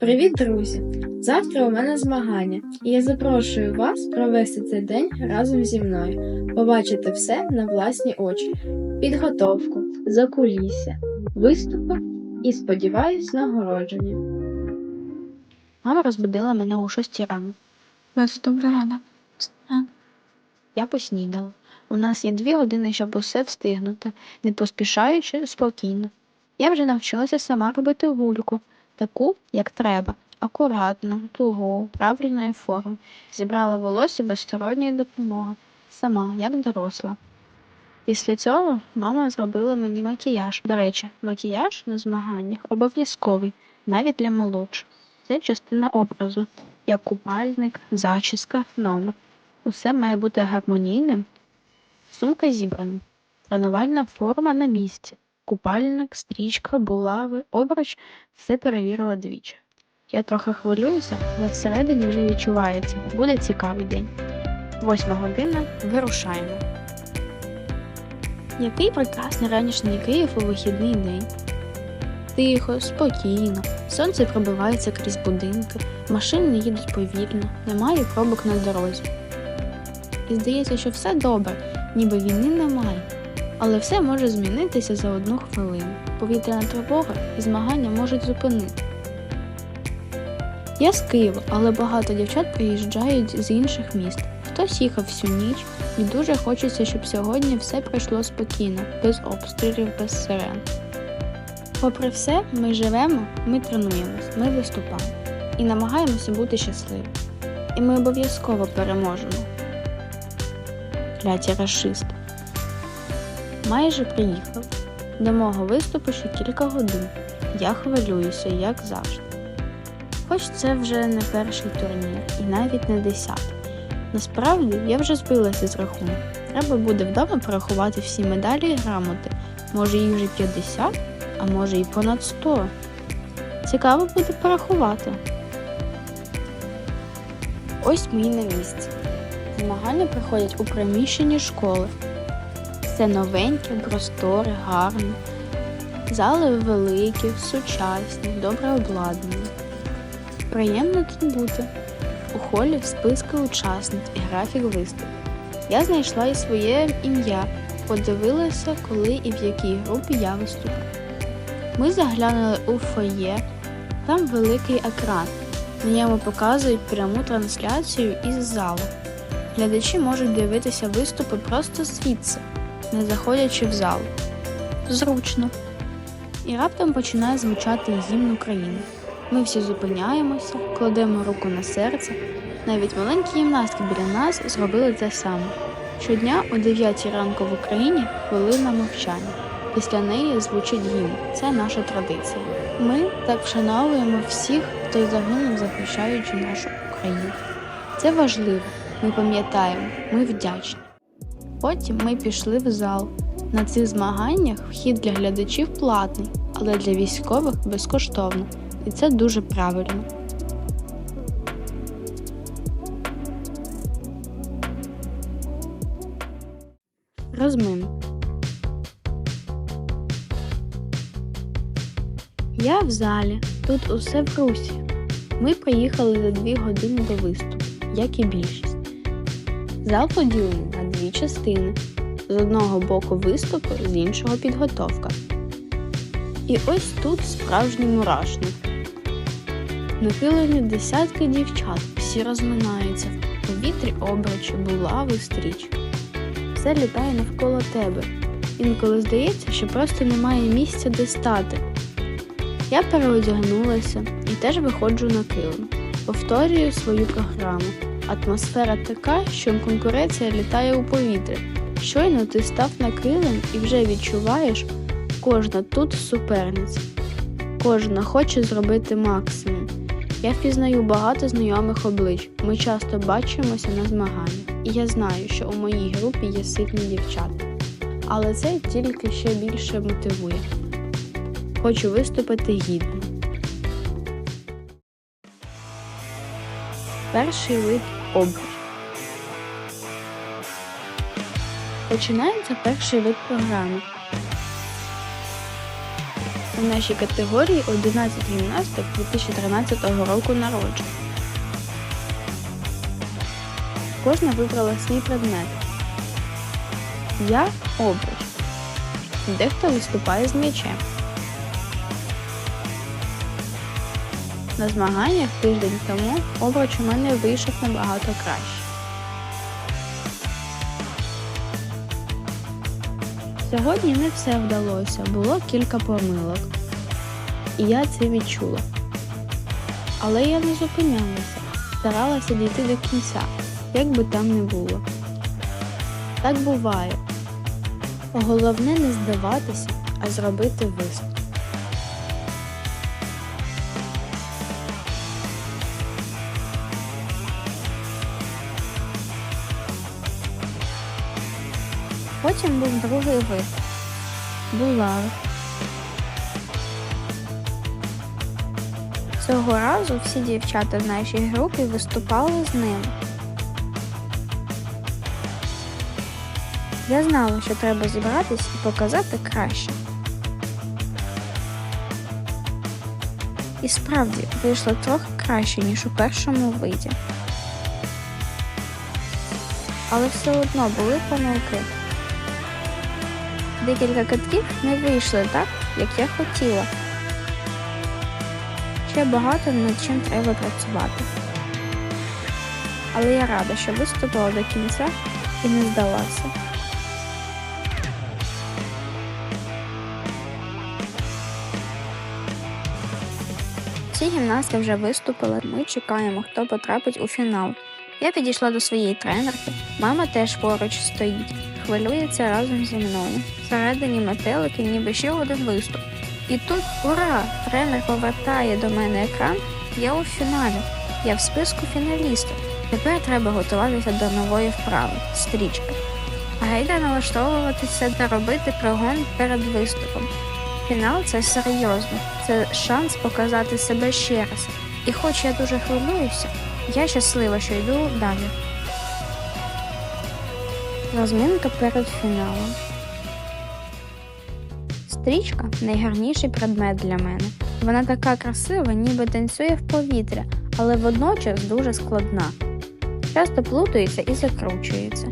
Привіт, друзі! Завтра у мене змагання, і я запрошую вас провести цей день разом зі мною, побачити все на власні очі, підготовку, закулісся, виступи і, сподіваюсь, нагородження. Мама розбудила мене о 6 рано. Без добре рано. Я поснідала. У нас є дві години, щоб усе встигнути, не поспішаючи спокійно. Я вже навчилася сама робити гульку, таку, як треба, акуратну, тугу, правильної форми. Зібрала волосся без сторонньої допомоги, сама, як доросла. Після цього мама зробила мені макіяж. До речі, макіяж на змаганнях обов'язковий, навіть для молодших. Це частина образу, як купальник, зачіска, номер. Усе має бути гармонійним. Сумка зібрана. Тренувальна форма на місці. Купальник, стрічка, булави, обруч все перевірила двічі. Я трохи хвилююся, але всередині вже відчувається. Буде цікавий день. Восьма година вирушаємо. Який прекрасний ранішній Київ у вихідний день. Тихо, спокійно, сонце пробивається крізь будинки, машини їдуть повільно, немає пробок на дорозі. І здається, що все добре, ніби війни немає. Але все може змінитися за одну хвилину. Повітряна тривога і змагання можуть зупинити. Я з Києва, але багато дівчат приїжджають з інших міст. Хтось їхав всю ніч, і дуже хочеться, щоб сьогодні все пройшло спокійно, без обстрілів, без сирен. Попри все, ми живемо, ми тренуємось, ми виступаємо і намагаємося бути щасливими. І ми обов'язково переможемо. Кляті расисти. Майже приїхав. До мого виступу ще кілька годин. Я хвилююся, як завжди. Хоч це вже не перший турнір і навіть не десятий. Насправді я вже збилася з рахунку. Треба буде вдома порахувати всі медалі і грамоти. Може їх вже 50, а може і понад 100. Цікаво буде порахувати. Ось і на місці. Змагання проходять у приміщенні школи. Все новеньке, просторе, гарне. Зали великі, сучасні, добре обладнані. Приємно тут бути. У холі списки учасниць і графік виступу. Я знайшла і своє ім'я, подивилася, коли і в якій групі я виступаю. Ми заглянули у фоє, там великий екран. На ньому показують пряму трансляцію із залу. Глядачі можуть дивитися виступи просто звідси, не заходячи в зал. Зручно. І раптом починає звучати гімн України. Ми всі зупиняємося, кладемо руку на серце. Навіть маленькі гімнастки біля нас зробили те саме. Щодня о 9 ранку в Україні хвилина мовчання. Після неї звучить гімн. Це наша традиція. Ми так вшановуємо всіх, хто загинув, захищаючи нашу Україну. Це важливо. Ми пам'ятаємо, ми вдячні. Потім ми пішли в зал. На цих змаганнях вхід для глядачів платний, але для військових безкоштовно. І це дуже правильно. Розмин. Я в залі. Тут усе в русі. Ми приїхали за дві години до виступу, як і більшість. Зал поділений дві частини. З одного боку виступи, з іншого підготовка. І ось тут справжній мурашник. Нахилені десятки дівчат, всі розминаються, в повітрі обручі, булави, стрічки. Все літає навколо тебе. Інколи здається, що просто немає місця, де стати. Я переодягнулася і теж виходжу на килим. Повторюю свою програму. Атмосфера така, що конкуренція літає у повітрі. Щойно ти став на килим і вже відчуваєш, кожна тут суперниця. Кожна хоче зробити максимум. Я впізнаю багато знайомих облич. Ми часто бачимося на змаганнях, і я знаю, що у моїй групі є сильні дівчата. Але це тільки ще більше мотивує. Хочу виступити гідно. Перший вид обруч. Починається перший вид програми. У нашій категорії 11 гімнасток 2013 року народження. Кожна вибрала свій предмет. Я обруч. Дехто виступає з м'ячем. На змаганнях тиждень тому обруч у мене вийшов набагато краще. Сьогодні не все вдалося, було кілька помилок. І я це відчула. Але я не зупинялася, старалася дійти до кінця, як би там не було. Так буває. Головне не здаватися, а зробити виступ. Потім був другий вид. Булава. Цього разу всі дівчата в нашій групі виступали з ним. Я знала, що треба зібратись і показати краще. І справді вийшло трохи краще, ніж у першому виді. Але все одно були помилки. Декілька катків не вийшли так, як я хотіла. Ще багато над чим треба працювати. Але я рада, що виступила до кінця і не здалася. Всі гімнастки вже виступили. Ми чекаємо, хто потрапить у фінал. Я підійшла до своєї тренерки. Мама теж поруч стоїть, хвилюється разом зі мною. Всередині метелики, ніби ще один виступ. І тут ура! Тренер повертає до мене екран. Я у фіналі. Я в списку фіналістів. Тепер треба готуватися до нової вправи стрічка. Гайда налаштовуватися та робити прогон перед виступом. Фінал це серйозно, це шанс показати себе ще раз. І хоч я дуже хвилююся, я щаслива, що йду далі. Розминка перед фіналом. Стрічка найгарніший предмет для мене. Вона така красива, ніби танцює в повітря, але водночас дуже складна. Часто плутається і закручується.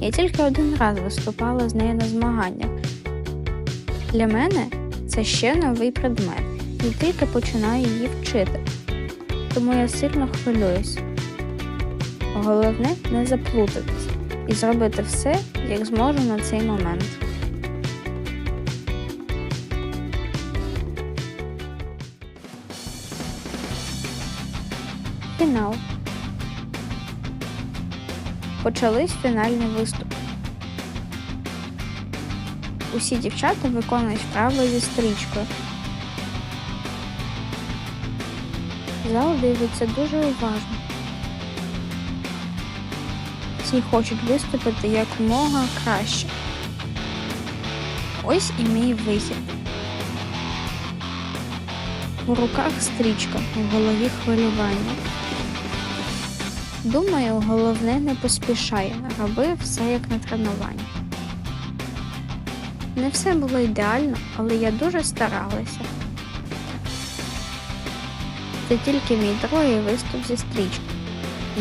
Я тільки один раз виступала з нею на змаганнях. Для мене це ще новий предмет, і тільки починаю її вчити. Тому я сильно хвилююсь. Головне не заплутатись і зробити все, як зможу на цей момент. Фінал. Почались фінальні виступи. Усі дівчата виконують вправи зі стрічкою. Зал дивиться дуже уважно. Всі хочуть виступити якомога краще. Ось і мій вихід. У руках стрічка, у голові хвилювання. Думаю, головне не поспішай, роби все як на тренуванні. Не все було ідеально, але я дуже старалася. Це тільки мій другий виступ зі стрічкою.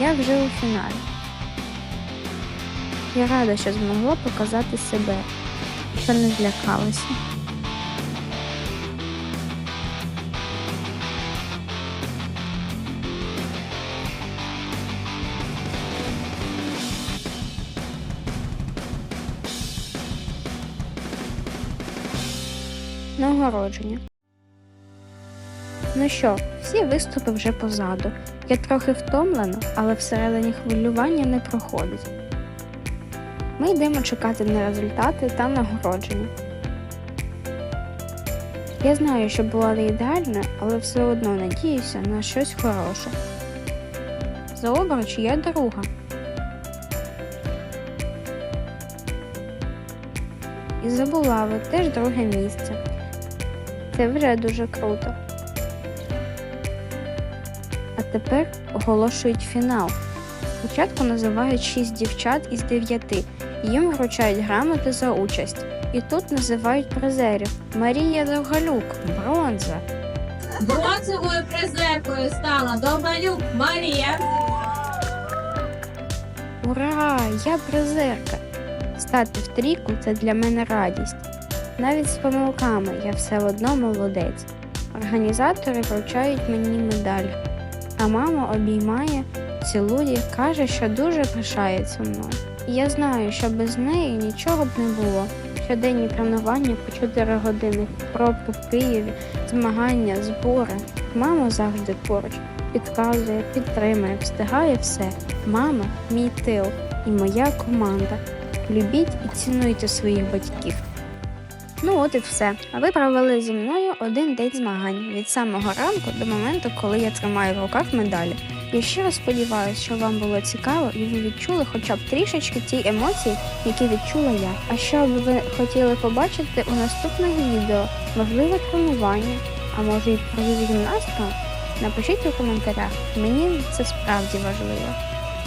Я вже у фіналі. Я рада, що змогла показати себе, що не злякалася. Нагородження. Ну що, всі виступи вже позаду. Я трохи втомлена, але всередині хвилювання не проходить. Ми йдемо чекати на результати та нагородження. Я знаю, що була не ідеальна, але все одно надіюся на щось хороше. За обруч я друга. І за булави теж друге місце. Це вже дуже круто. А тепер оголошують фінал. Спочатку називають 6 дівчат із 9. Їм вручають грамоти за участь. І тут називають призерів Марія Довгалюк, бронза. Бронзовою призеркою стала Довгалюк Марія. Ура! Я призерка! Стати в трійку це для мене радість. Навіть з помилками я все одно молодець. Організатори вручають мені медаль, а мама обіймає, цілує, каже, що дуже пишається мною. Я знаю, що без неї нічого б не було. Щоденні тренування по 4 години, пробки в Києві, змагання, збори. Мама завжди поруч, підказує, підтримує, встигає все. Мама мій тил і моя команда. Любіть і цінуйте своїх батьків. Ну от і все. Ви провели зі мною один день змагань від самого ранку до моменту, коли я тримаю в руках медалі. Я щиро сподіваюся, що вам було цікаво і ви відчули хоча б трішечки ті емоції, які відчула я. А що б ви хотіли побачити у наступних відео? Можливо, тренування, а може і про гімнастику? Напишіть у коментарях. Мені це справді важливо.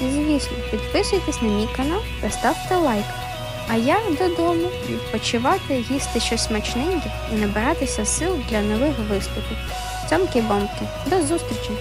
І звісно, підписуйтесь на мій канал та ставте лайк. А я додому відпочивати, їсти щось смачненьке і набиратися сил для нових виступів. Цьомки-бомки. До зустрічі!